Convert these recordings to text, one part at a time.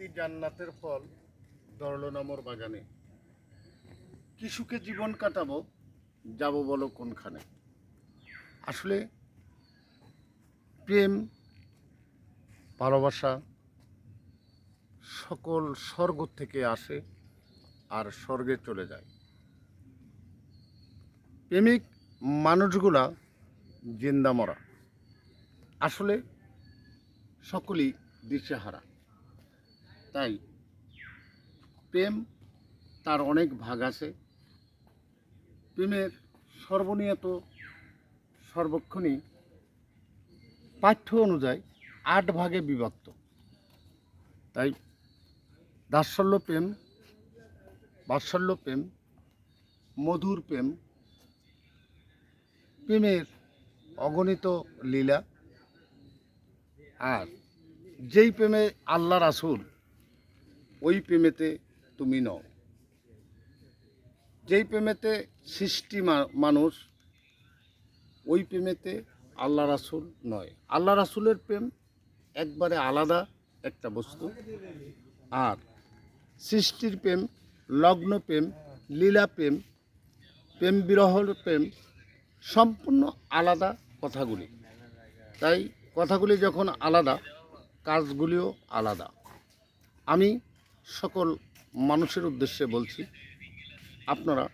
খাইতি জান্নাতের ফল দরল নামর বাগানে। কি সুখে জীবন কাটাবো, যাব বলো কোনখানে? আসলে প্রেম, ভালোবাসা সকল স্বর্গ থেকে আসে আর স্বর্গে চলে যায়। প্রেমিক মানুষগুলা জিন্দা মরা। আসলে সকলেই দিশেহারা। তাই প্রেম তার অনেক ভাগ আছে। প্রেমের সর্বনিয়ত সর্বক্ষণই পাঠ্য অনুযায়ী আট ভাগে বিভক্ত। তাই দাসল্য প্রেম, বাৎসল্য প্রেম, মধুর প্রেম, প্রেমের অগণিত লীলা। আর যেই প্রেমে আল্লাহ রাসুল ওই প্রেমেতে তুমি নও। যেই প্রেমেতে সৃষ্টি মানুষ, ওই প্রেমেতে আল্লাহ রাসুল নয়। আল্লাহ রাসুলের প্রেম একবারে আলাদা একটা বস্তু। আর সৃষ্টির প্রেম, লগ্ন প্রেম, লীলা প্রেম প্রেম বিরহর প্রেম সম্পূর্ণ আলাদা কথাগুলি। তাই কথাগুলি যখন আলাদা, কাজগুলিও আলাদা। আমি সকল মানুষের উদ্দেশ্যে বলছি, আপনারা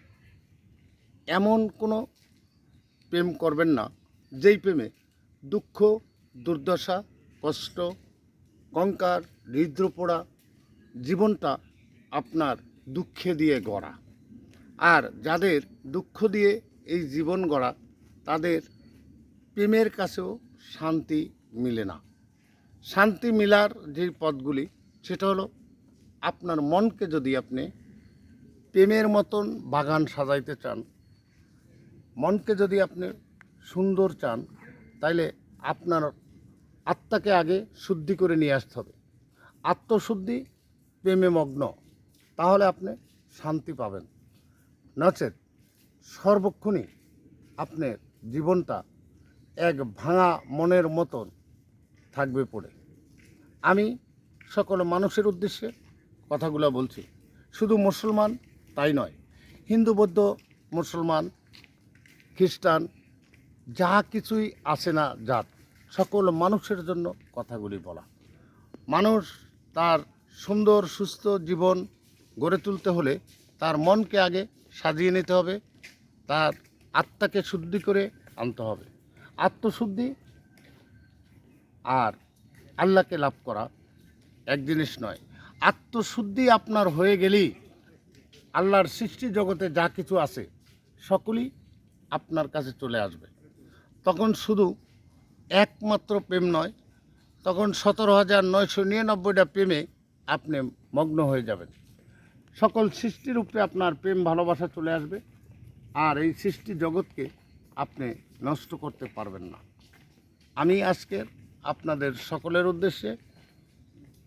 এমন কোনো প্রেম করবেন না, যেই প্রেমে দুঃখ, দুর্দশা, কষ্ট কঙ্কার হৃদ্রপোড়া জীবনটা আপনার দুঃখে দিয়ে গড়া। আর যাদের দুঃখ দিয়ে এই জীবন গড়া, তাদের প্রেমের কাছেও শান্তি মিলে না। শান্তি মিলার যে পথগুলি, সেটা হলো আপনার মনকে যদি আপনি প্রেমের মতন বাগান সাজাইতে চান, মনকে যদি আপনি সুন্দর চান, তাইলে আপনার আত্মাকে আগে শুদ্ধি করে নিয়ে আসতে হবে। আত্মশুদ্ধি প্রেমে মগ্ন, তাহলে আপনি শান্তি পাবেন। নচেত সর্বক্ষণই আপনার জীবনটা এক ভাঙা মনের মতন থাকবে পড়ে। আমি সকল মানুষের উদ্দেশ্যে কথাগুলো বলছি। শুধু মুসলমান তাই নয়, হিন্দু, বৌদ্ধ, মুসলমান, খ্রিস্টান, যা কিছুই আছে না জাত, সকল মানুষের জন্য কথাগুলি বলা। মানুষ তার সুন্দর, সুস্থ জীবন গড়ে তুলতে হলে তার মনকে আগে সাজিয়ে নিতে হবে, তার আত্মাকে শুদ্ধি করে আনতে হবে। আত্মশুদ্ধি আর আল্লাহকে লাভ করা এক জিনিস নয় আত্মশুদ্ধি আপনার হয়ে গেলেই আল্লাহর সৃষ্টি জগতে যা কিছু আছে সকলেই আপনার কাছে চলে আসবে। তখন শুধু একমাত্র প্রেম নয়, তখন সতেরো হাজার নয়শো নিরানব্বইটা প্রেমে আপনি মগ্ন হয়ে যাবেন। সকল সৃষ্টির উপরে আপনার প্রেম ভালোবাসা চলে আসবে আর এই সৃষ্টি জগৎকে আপনি নষ্ট করতে পারবেন না। আমি আজকের আপনাদের সকলের উদ্দেশ্যে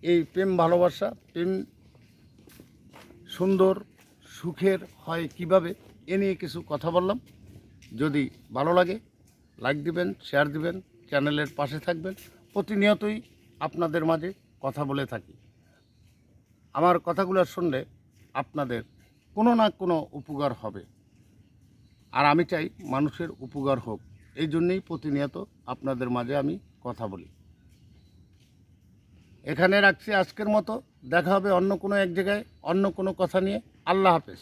এই প্রেম ভালোবাসা, প্রেম সুন্দর, সুখের হয় কীভাবে, এ নিয়ে কিছু কথা বললাম। যদি ভালো লাগে লাইক দিবেন শেয়ার দিবেন চ্যানেলের পাশে থাকবেন। প্রতিনিয়তই আপনাদের মাঝে কথা বলে থাকি। আমার কথাগুলো শুনলে আপনাদের কোনো না কোনো উপকার হবে। আর আমি চাই মানুষের উপকার হোক। এই জন্যেই প্রতিনিয়ত আপনাদের মাঝে আমি কথা বলি। এখানে রাখছি আজকের মতো। দেখা হবে অন্য কোনো এক জায়গায়, অন্য কোনো কথা নিয়ে। আল্লাহ হাফেজ।